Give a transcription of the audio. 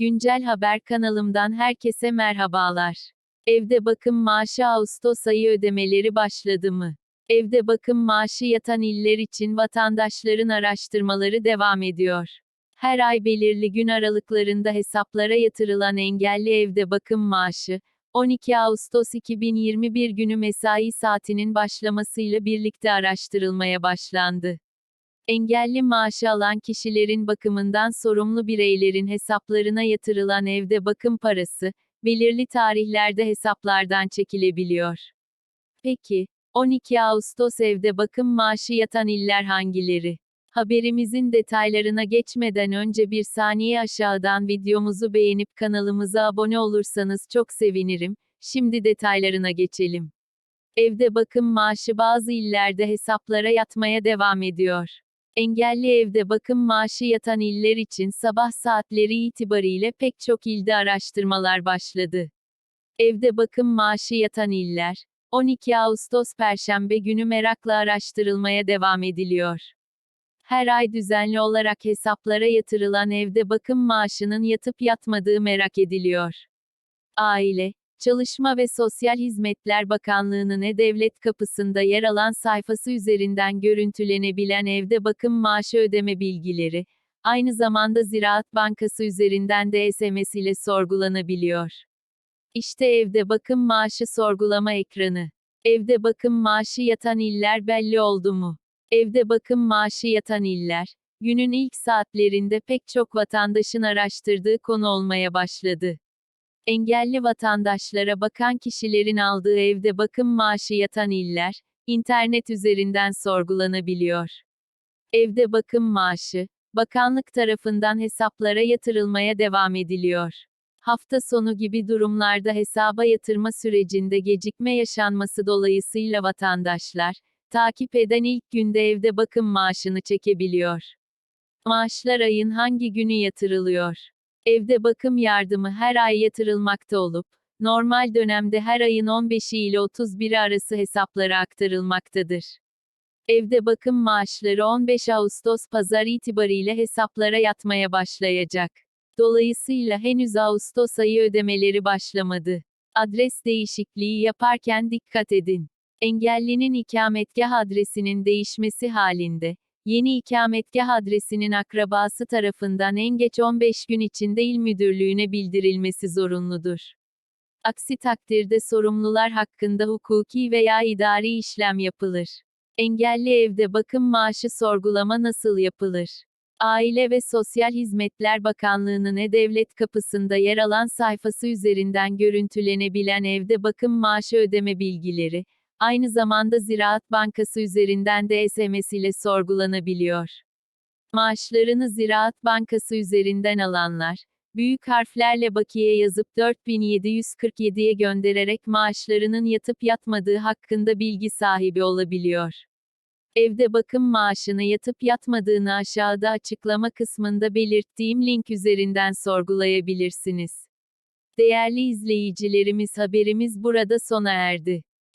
Güncel Haber kanalımdan herkese merhabalar. Evde bakım maaşı Ağustos ayı ödemeleri başladı mı? Evde bakım maaşı yatan iller için vatandaşların araştırmaları devam ediyor. Her ay belirli gün aralıklarında hesaplara yatırılan engelli evde bakım maaşı, 12 Ağustos 2021 günü mesai saatinin başlamasıyla birlikte araştırılmaya başlandı. Engelli maaşı alan kişilerin bakımından sorumlu bireylerin hesaplarına yatırılan evde bakım parası, belirli tarihlerde hesaplardan çekilebiliyor. Peki, 12 Ağustos evde bakım maaşı yatan iller hangileri? Haberimizin detaylarına geçmeden önce bir saniye aşağıdan videomuzu beğenip kanalımıza abone olursanız çok sevinirim. Şimdi detaylarına geçelim. Evde bakım maaşı bazı illerde hesaplara yatmaya devam ediyor. Engelli evde bakım maaşı yatan iller için sabah saatleri itibariyle pek çok ilde araştırmalar başladı. Evde bakım maaşı yatan iller, 12 Ağustos Perşembe günü merakla araştırılmaya devam ediliyor. Her ay düzenli olarak hesaplara yatırılan evde bakım maaşının yatıp yatmadığı merak ediliyor. Aile, Çalışma ve Sosyal Hizmetler Bakanlığı'nın E-Devlet kapısında yer alan sayfası üzerinden görüntülenebilen evde bakım maaşı ödeme bilgileri, aynı zamanda Ziraat Bankası üzerinden de SMS ile sorgulanabiliyor. İşte evde bakım maaşı sorgulama ekranı. Evde bakım maaşı yatan iller belli oldu mu? Evde bakım maaşı yatan iller, günün ilk saatlerinde pek çok vatandaşın araştırdığı konu olmaya başladı. Engelli vatandaşlara bakan kişilerin aldığı evde bakım maaşı yatan iller, internet üzerinden sorgulanabiliyor. Evde bakım maaşı, bakanlık tarafından hesaplara yatırılmaya devam ediliyor. Hafta sonu gibi durumlarda hesaba yatırma sürecinde gecikme yaşanması dolayısıyla vatandaşlar, takip eden ilk günde evde bakım maaşını çekebiliyor. Maaşlar ayın hangi günü yatırılıyor? Evde bakım yardımı her ay yatırılmakta olup, normal dönemde her ayın 15'i ile 31'i arası hesaplara aktarılmaktadır. Evde bakım maaşları 15 Ağustos pazar itibariyle hesaplara yatmaya başlayacak. Dolayısıyla henüz Ağustos ayı ödemeleri başlamadı. Adres değişikliği yaparken dikkat edin. Engellinin ikametgah adresinin değişmesi halinde, yeni ikametgah adresinin akrabası tarafından en geç 15 gün içinde il müdürlüğüne bildirilmesi zorunludur. Aksi takdirde sorumlular hakkında hukuki veya idari işlem yapılır. Engelli evde bakım maaşı sorgulama nasıl yapılır? Aile ve Sosyal Hizmetler Bakanlığı'nın E-Devlet kapısında yer alan sayfası üzerinden görüntülenebilen evde bakım maaşı ödeme bilgileri, aynı zamanda Ziraat Bankası üzerinden de SMS ile sorgulanabiliyor. Maaşlarını Ziraat Bankası üzerinden alanlar, büyük harflerle bakiye yazıp 4747'ye göndererek maaşlarının yatıp yatmadığı hakkında bilgi sahibi olabiliyor. Evde bakım maaşını yatıp yatmadığını aşağıda açıklama kısmında belirttiğim link üzerinden sorgulayabilirsiniz. Değerli izleyicilerimiz haberimiz burada sona erdi.